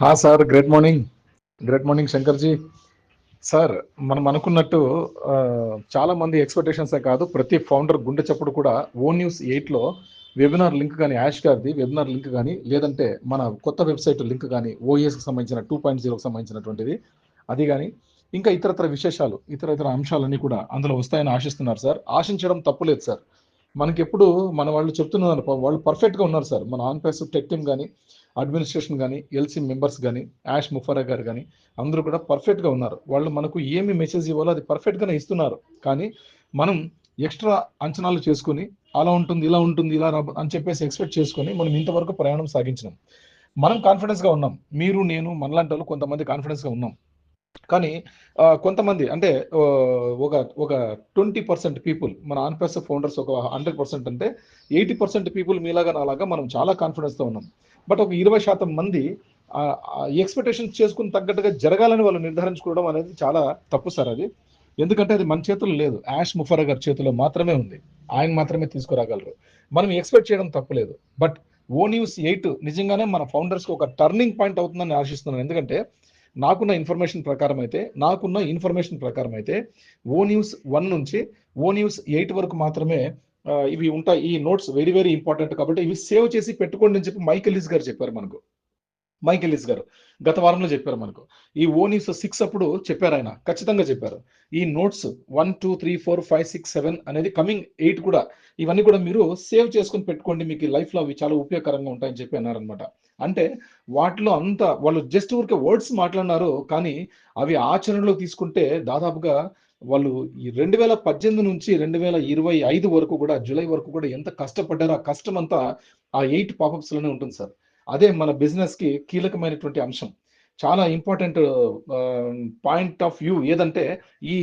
హా sir great morning great morning Shankarji. Sir మనం అనుకున్నట్టు చాలా మంది ఎక్స్పెక్టేషన్సే కాదు ప్రతి ఫౌండర్ గుండె చప్పుడు కూడా ఓ న్యూస్ ఎయిట్లో వెబినార్ లింక్ కానీ యాష్ గారిది వెబినార్ లింక్ కానీ లేదంటే మన కొత్త వెబ్సైట్ లింక్ కానీ ఓఎస్కి సంబంధించిన టూ పాయింట్ జీరోకి సంబంధించినటువంటిది అది కానీ ఇంకా ఇతరత్ర విశేషాలు ఇతర ఇతర అంశాలన్నీ కూడా అందులో వస్తాయని ఆశిస్తున్నారు సార్. ఆశించడం తప్పులేదు సార్. మనకి ఎప్పుడు మన వాళ్ళు చెప్తున్నారు వాళ్ళు పర్ఫెక్ట్గా ఉన్నారు సార్. మన ఆన్ పేస్ టెక్ టీమ్ కానీ అడ్మినిస్ట్రేషన్ కానీ ఎల్సీ మెంబర్స్ కానీ యాష్ ముఫారా గారు కానీ అందరూ కూడా పర్ఫెక్ట్గా ఉన్నారు. వాళ్ళు మనకు ఏమి మెసేజ్ ఇవ్వాలో అది పర్ఫెక్ట్గానే ఇస్తున్నారు. కానీ మనం ఎక్స్ట్రా అంచనాలు చేసుకుని అలా ఉంటుంది ఇలా ఉంటుంది ఇలా అని చెప్పేసి ఎక్స్పెక్ట్ చేసుకొని మనం ఇంతవరకు ప్రయాణం సాగించినాం. మనం కాన్ఫిడెన్స్గా ఉన్నాం. మీరు నేను మనలాంటి వాళ్ళు కొంతమంది కాన్ఫిడెన్స్గా ఉన్నాం. కానీ కొంతమంది అంటే ఒక ఒక ట్వంటీ పర్సెంట్ పీపుల్ మన ఆన్పర్స్ ఫౌండర్స్ ఒక హండ్రెడ్ పర్సెంట్ అంటే ఎయిటీ పర్సెంట్ పీపుల్ మీలాగా నాలాగా మనం చాలా కాన్ఫిడెన్స్తో ఉన్నాం. బట్ ఒక ఇరవై శాతం మంది ఎక్స్పెక్టేషన్స్ చేసుకుని తగ్గట్టుగా జరగాలని వాళ్ళు నిర్ధారించుకోవడం అనేది చాలా తప్పు సార్ అది. ఎందుకంటే అది మన చేతుల్లో లేదు. యాష్ ముఫరా గారి చేతిలో మాత్రమే ఉంది. ఆయన మాత్రమే తీసుకురాగలరు. మనం ఎక్స్పెక్ట్ చేయడం తప్పులేదు బట్ ఓ న్యూస్ ఎయిట్ నిజంగానే మన ఫౌండర్స్కి ఒక టర్నింగ్ పాయింట్ అవుతుందని ఆశిస్తున్నాను. ఎందుకంటే నాకున్న ఇన్ఫర్మేషన్ ప్రకారం అయితే నాకున్న ఇన్ఫర్మేషన్ ప్రకారం అయితే ఓ న్యూస్ వన్ నుంచి ఓ న్యూస్ ఎయిట్ వరకు మాత్రమే ఇవి ఉంటాయి. ఈ నోట్స్ వెరీ వెరీ ఇంపార్టెంట్ కాబట్టి ఇవి సేవ్ చేసి పెట్టుకోండి అని చెప్పి మైకెల్ లిస్ గారు చెప్పారు మనకు. మైకెలిస్ గారు గత వారంలో చెప్పారు మనకు. ఈ ఓనీస్ సిక్స్ అప్పుడు చెప్పారు ఆయన ఖచ్చితంగా చెప్పారు. ఈ notes one two three four five six seven అనేది కమింగ్ ఎయిట్ కూడా ఇవన్నీ కూడా మీరు సేవ్ చేసుకొని పెట్టుకోండి మీకు లైఫ్లో అవి చాలా ఉపయోగకరంగా ఉంటాయని చెప్పి అన్నారనమాట అంటే వాటిలో అంత వాళ్ళు జస్ట్ ఊరికే వర్డ్స్ మాట్లాడినారు కానీ అవి ఆచరణలో తీసుకుంటే దాదాపుగా వాళ్ళు ఈ రెండు వేల పద్దెనిమిది నుంచి రెండు వేల ఇరవై ఐదు వరకు కూడా జూలై వరకు కూడా ఎంత కష్టపడ్డారో ఆ కష్టం అంతా ఆ ఎయిట్ పాపప్స్లోనే ఉంటుంది సార్. అదే మన బిజినెస్కి కీలకమైనటువంటి అంశం. చాలా ఇంపార్టెంట్ పాయింట్ ఆఫ్ వ్యూ ఏదంటే ఈ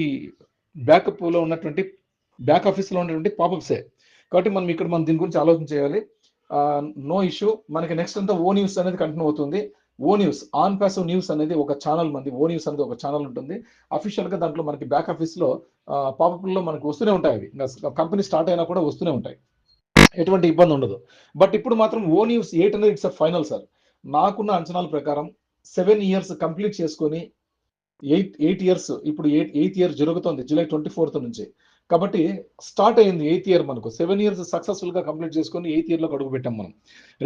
బ్యాకప్లో ఉన్నటువంటి బ్యాక్ ఆఫీస్లో ఉన్నటువంటి పాపప్సే కాబట్టి మనం ఇక్కడ మనం దీని గురించి ఆలోచన చేయాలి. నో ఇష్యూ మనకి నెక్స్ట్ అంతా ఓ న్యూస్ అనేది కంటిన్యూ అవుతుంది. O news on passive news అనేది ఒక ఛానల్ మంది ఓ న్యూస్ అనేది ఒక ఛానల్ ఉంటుంది. అఫీషియల్గా దాంట్లో మనకి బ్యాక్ ఆఫీస్లో పాపప్లో మనకు మనకి వస్తూనే ఉంటాయి అవి. కంపెనీ స్టార్ట్ అయినా కూడా వస్తూనే ఉంటాయి. ఎటువంటి ఇబ్బంది ఉండదు. బట్ ఇప్పుడు మాత్రం ఓ న్యూస్ ఎయిట్ అనేది ఇట్స్ ఫైనల్ సార్. నాకున్న అంచనాల ప్రకారం సెవెన్ ఇయర్స్ కంప్లీట్ చేసుకొని ఎయిట్ ఎయిట్ ఇయర్స్ ఇప్పుడు ఎయిట్ ఎయిత్ ఇయర్ జరుగుతుంది జూలై ట్వంటీ ఫోర్త్ నుంచి. కాబట్టి స్టార్ట్ అయింది ఎయిత్ ఇయర్ మనకు. సెవెన్ ఇయర్స్ సక్సెస్ఫుల్గా కంప్లీట్ చేసుకొని ఎయిత్ ఇయర్లో అడుగు పెట్టాం మనం.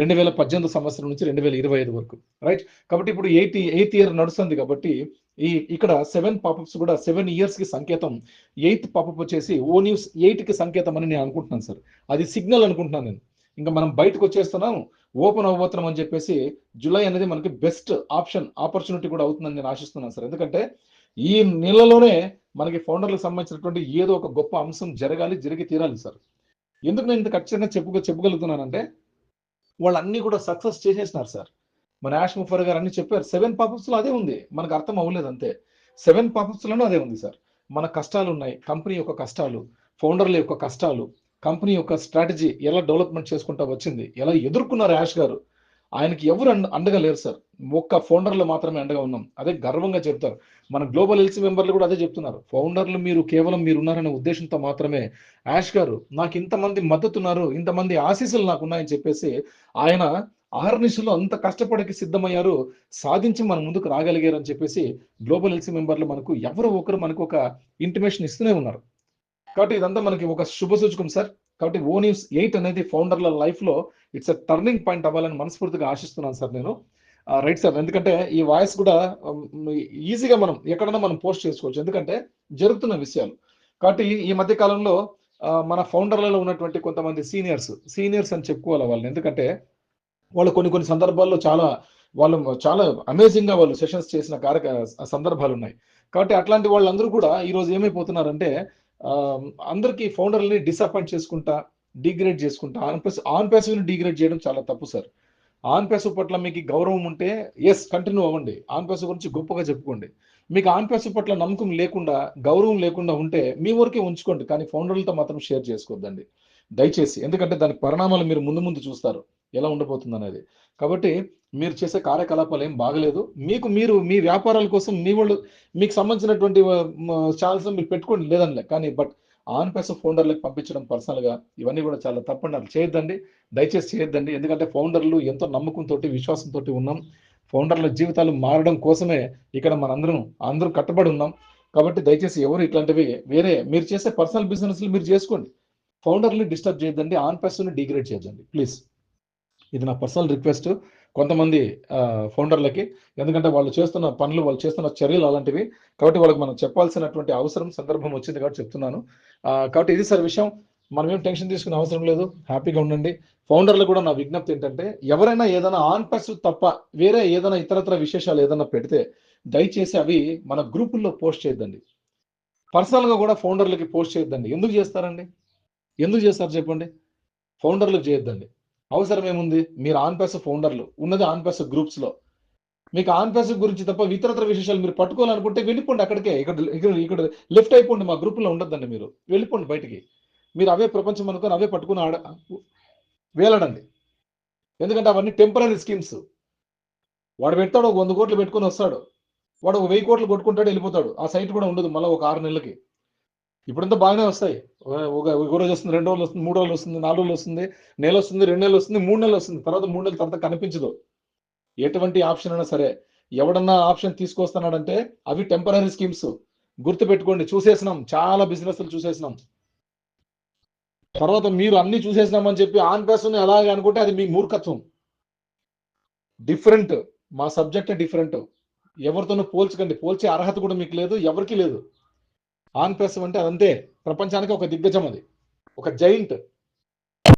రెండు వేల పద్దెనిమిది సంవత్సరం నుంచి రెండు వేల ఇరవై ఐదు వరకు. రైట్? కాబట్టి ఇప్పుడు ఎయిత్ ఎయిత్ ఇయర్ నడుస్తుంది కాబట్టి ఈ ఇక్కడ సెవెన్ పాపప్స్ కూడా సెవెన్ ఇయర్స్కి సంకేతం ఎయిత్ పాపప్ వచ్చేసి ఓ న్యూస్ ఎయిట్కి సంకేతం అని నేను అనుకుంటున్నాను సార్. అది సిగ్నల్ అనుకుంటున్నాను నేను. ఇంకా మనం బయటకు వచ్చేస్తున్నాం ఓపెన్ అవ్వబోతున్నాం అని చెప్పేసి జూలై అనేది మనకి బెస్ట్ ఆప్షన్ ఆపర్చునిటీ కూడా అవుతుందని నేను ఆశిస్తున్నాను సార్. ఎందుకంటే ఈ నెలలోనే మనకి ఫౌండర్లకు సంబంధించినటువంటి ఏదో ఒక గొప్ప అంశం జరగాలి జరిగి తీరాలి సార్. ఎందుకు నేను ఇంత ఖచ్చితంగా చెప్పు చెప్పగలుగుతున్నానంటే వాళ్ళన్నీ కూడా సక్సెస్ చేసేసినారు సార్. మన యాష్ ముఫర్ గారు అన్ని చెప్పారు. సెవెన్ పాపప్స్లో అదే ఉంది. మనకు అర్థం అవ్వలేదు అంతే. సెవెన్ పాపప్స్ లోనూ అదే ఉంది సార్. మన కష్టాలు ఉన్నాయి. కంపెనీ యొక్క కష్టాలు ఫౌండర్ల యొక్క కష్టాలు కంపెనీ యొక్క స్ట్రాటజీ ఎలా డెవలప్మెంట్ చేసుకుంటా వచ్చింది ఎలా ఎదుర్కొన్నారు యాష్ గారు ఆయనకి ఎవరు అండ అండగా లేరు సార్. ఒక్క ఫౌండర్లు మాత్రమే అండగా ఉన్నాం. అదే గర్వంగా చెప్తారు. మన గ్లోబల్ ఎల్సీ మెంబర్లు కూడా అదే చెప్తున్నారు. ఫౌండర్లు మీరు కేవలం మీరు ఉన్నారనే ఉద్దేశంతో మాత్రమే యాష్ గారు నాకు ఇంతమంది మద్దతున్నారు ఇంతమంది ఆశీస్సులు నాకు ఉన్నాయని చెప్పేసి ఆయన ఆహర్నిశలో అంత కష్టపడకి సిద్ధమయ్యారు. సాధించి మన ముందుకు రాగలిగారు అని చెప్పేసి గ్లోబల్ ఎల్సీ మెంబర్లు మనకు ఎవరో ఒకరు మనకు ఒక ఇంటిమేషన్ ఇస్తూనే ఉన్నారు. కాబట్టి ఇదంతా మనకి ఒక శుభ సూచకం సార్. కాబట్టి ఓ న్యూస్ ఎయిట్ అనేది ఫౌండర్ల లైఫ్లో ఇట్స్ అ టర్నింగ్ పాయింట్ అవ్వాలని మనస్ఫూర్తిగా ఆశిస్తున్నాను సార్ నేను. రైట్ సార్ ఎందుకంటే ఈ వాయిస్ కూడా ఈజీగా మనం ఎక్కడైనా మనం పోస్ట్ చేసుకోవచ్చు. ఎందుకంటే జరుగుతున్న విషయాలు. కాబట్టి ఈ మధ్య కాలంలో మన ఫౌండర్లలో ఉన్నటువంటి కొంతమంది సీనియర్స్ సీనియర్స్ అని చెప్పుకోవాలి వాళ్ళని. ఎందుకంటే వాళ్ళు కొన్ని కొన్ని సందర్భాల్లో చాలా వాళ్ళు చాలా అమేజింగ్గా వాళ్ళు సెషన్స్ చేసిన కార్య సందర్భాలు ఉన్నాయి. కాబట్టి అట్లాంటి వాళ్ళందరూ కూడా ఈ రోజు ఏమైపోతున్నారంటే అందరికీ ఫౌండర్ని డిసప్పాయింట్ చేసుకుంటా డిగ్రేడ్ చేసుకుంటా ఆన్ పేస్ ఆన్ పేసివ్ని డిగ్రేడ్ చేయడం చాలా తప్పు సార్. ఆన్ పేసివ్ పట్ల మీకు గౌరవం ఉంటే ఎస్ కంటిన్యూ అవ్వండి. ఆన్ పేసివ్ గురించి గొప్పగా చెప్పుకోండి. మీకు ఆన్ పేసివ్ పట్ల నమ్మకం లేకుండా గౌరవం లేకుండా ఉంటే మీ వరకే ఉంచుకోండి. కానీ ఫౌండర్లతో మాత్రం షేర్ చేసుకోవద్దండి. దయచేసి ఎందుకంటే దాని పరిణామాలు మీరు ముందు ముందు చూస్తారు. ఎలా ఉండబోతుంది అనేది కాబట్టి మీరు చేసే కార్యకలాపాలు ఏం బాగలేదు. మీకు మీరు మీ వ్యాపారాల కోసం మీ వాళ్ళు మీకు సంబంధించినటువంటి ఛానల్స్ మీరు పెట్టుకోండి లేదనిలే. కానీ బట్ ఆన్ పైస ఫౌండర్లకు పంపించడం పర్సనల్గా ఇవన్నీ కూడా చాలా తప్పండి. చేయొద్దండి. దయచేసి చేయొద్దండి. ఎందుకంటే ఫౌండర్లు ఎంతో నమ్మకంతో విశ్వాసంతో ఉన్నాం. ఫౌండర్ల జీవితాలు మారడం కోసమే ఇక్కడ మనందరం అందరూ కట్టుబడి ఉన్నాం. కాబట్టి దయచేసి ఎవరు ఇట్లాంటివి వేరే మీరు చేసే పర్సనల్ బిజినెస్లు మీరు చేసుకోండి. ఫౌండర్ని డిస్టర్బ్ చేయొద్దండి. ఆన్ పర్సన్ని డిగ్రేడ్ చేయొద్దండి. ప్లీజ్. ఇది నా పర్సనల్ రిక్వెస్ట్ కొంతమంది ఫౌండర్లకి ఎందుకంటే వాళ్ళు చేస్తున్న పనులు వాళ్ళు చేస్తున్న చర్యలు అలాంటివి కాబట్టి వాళ్ళకి మనం చెప్పాల్సినటువంటి అవసరం సందర్భం వచ్చింది కాబట్టి చెప్తున్నాను. కాబట్టి ఇది సార్ విషయం. మనం ఏం టెన్షన్ తీసుకునే అవసరం లేదు. హ్యాపీగా ఉండండి. ఫౌండర్లు కూడా నా విజ్ఞప్తి ఏంటంటే ఎవరైనా ఏదైనా ఆన్ తప్ప వేరే ఏదైనా ఇతరత్ర విశేషాలు ఏదైనా పెడితే దయచేసి అవి మన గ్రూపుల్లో పోస్ట్ చేయొద్దండి. పర్సనల్గా కూడా ఫౌండర్లకి పోస్ట్ చేయొద్దండి. ఎందుకు చేస్తారండి? ఎందుకు చేస్తారు చెప్పండి? ఫౌండర్లకు చేయొద్దండి. అవసరం ఏముంది మీరు ఆన్పాస్ ఫౌండర్లు. ఉన్నది ఆన్పాస్ గ్రూప్స్లో మీకు ఆన్పాస్ గురించి తప్ప ఇతరత్ర విశేషాలు మీరు పట్టుకోవాలనుకుంటే వెళ్ళిపోండి అక్కడికే. ఇక్కడ ఇక్కడ ఇక్కడ లెఫ్ట్ అయిపోండి మా గ్రూపులో ఉండొద్దండి మీరు. వెళ్ళిపోండి బయటికి. మీరు అవే ప్రపంచం అనుకొని అవే పట్టుకుని ఆడ వేలాడండి. ఎందుకంటే అవన్నీ టెంపరీ స్కీమ్స్. వాడు పెడతాడు ఒక వంద కోట్లు పెట్టుకొని వస్తాడు. వాడు ఒక వెయ్యి కోట్లు కొట్టుకుంటాడు వెళ్ళిపోతాడు. ఆ సైట్ కూడా ఉండదు మళ్ళీ ఒక ఆరు నెలలకి. ఇప్పుడంతా బాగానే వస్తాయి. ఒక- ఒక రోజు వస్తుంది రెండు రోజులు వస్తుంది మూడు రోజులు వస్తుంది నాలుగు రోజులు వస్తుంది నెల వస్తుంది రెండు నెలలు వస్తుంది మూడు నెలలు వస్తుంది. తర్వాత మూడు నెలల తర్వాత కనిపించదు. ఎటువంటి ఆప్షన్ అయినా సరే ఎవడన్నా ఆప్షన్ తీసుకొస్తున్నాడంటే అవి టెంపరీ స్కీమ్స్. గుర్తుపెట్టుకోండి చూసేసినాం. చాలా బిజినెస్లు చూసేసినాం. తర్వాత మీరు అన్ని చూసేసినామని చెప్పి ఆన్ పేస్ అలాగే అనుకుంటే అది మీ మూర్ఖత్వం. డిఫరెంట్. మా సబ్జెక్ట్ డిఫరెంట్. ఎవరితోనూ పోల్చకండి. పోల్చే అర్హత కూడా మీకు లేదు ఎవరికీ లేదు. ఆన్ పేస్ అంటే అదంతే. ప్రపంచానికి ఒక దిగ్గజం అది. ఒక జైంట్.